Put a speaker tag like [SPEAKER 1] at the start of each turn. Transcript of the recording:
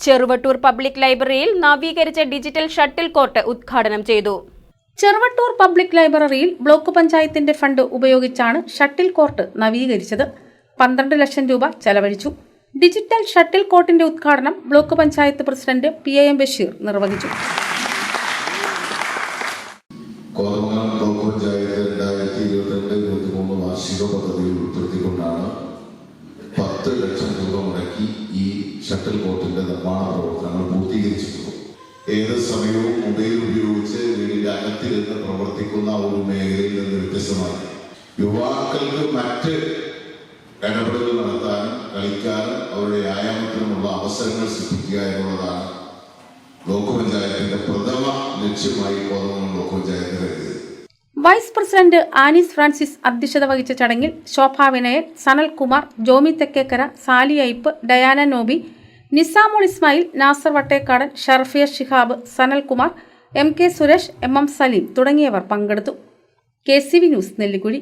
[SPEAKER 1] Cheruvattoor public ലൈബ്രറിയിൽ നവീകരിച്ച digital shuttle court ഉദ്ഘാടനം ചെയ്തു.
[SPEAKER 2] ചെറുവട്ടൂർ പബ്ലിക് ലൈബ്രറിയിൽ ബ്ലോക്ക് പഞ്ചായത്തിന്റെ ഫണ്ട് ഉപയോഗിച്ചാണ് ഷട്ടിൽ കോർട്ട് നവീകരിച്ചത്. പന്ത്രണ്ട് ലക്ഷം രൂപ ചെലവഴിച്ചു. ഡിജിറ്റൽ ഷട്ടിൽ കോർട്ടിന്റെ ഉദ്ഘാടനം block panchayat president P A M Basheer നിർവഹിച്ചു.
[SPEAKER 3] കോതമംഗലം ബ്ലോക്ക് പഞ്ചായത്ത് രണ്ടായിരത്തി ഇരുപത്തിരണ്ട് ഇരുപത്തിമൂന്ന് വാർഷിക പദ്ധതിയിൽ ഉൾപ്പെടുത്തിക്കൊണ്ടാണ് ഷട്ടിൽ ബോട്ടിന്റെ നിർമ്മാണ പ്രവർത്തനങ്ങൾ പൂർത്തീകരിച്ചിട്ടുള്ളത് ഏത് സമയവും മൊബൈൽ ഉപയോഗിച്ച് വീടിന്റെ അകത്തിരുന്ന് പ്രവർത്തിക്കുന്ന ഒരു മേഖലയിൽ നിന്ന് വ്യത്യസ്തമായി. യുവാക്കൾക്ക് മറ്റ് ഇടപെടലുകൾ നടത്താനും കളിക്കാനും അവരുടെ വ്യായാമത്തിനുമുള്ള അവസരങ്ങൾ സൃഷ്ടിക്കുക എന്നുള്ളതാണ് ബ്ലോക്ക് പഞ്ചായത്തിന്റെ പ്രഥമ ലക്ഷ്യമായി കോതമംഗലം ബ്ലോക്ക് പഞ്ചായത്ത് കരുതിയത്
[SPEAKER 2] വൈസ് പ്രസിഡന്റ് ആനീസ് ഫ്രാൻസിസ് അധ്യക്ഷത വഹിച്ച ചടങ്ങിൽ Shobha Vinayan Sanalkumar Jomi Thekkekara Sali Ipe Diana Nobi Nizamul Ismail Nasar Vattekkadan Sharfiya Shihab Sanalkumar M K Suresh M M Saleem തുടങ്ങിയവർ പങ്കെടുത്തു. K C V news Nellikuzhi.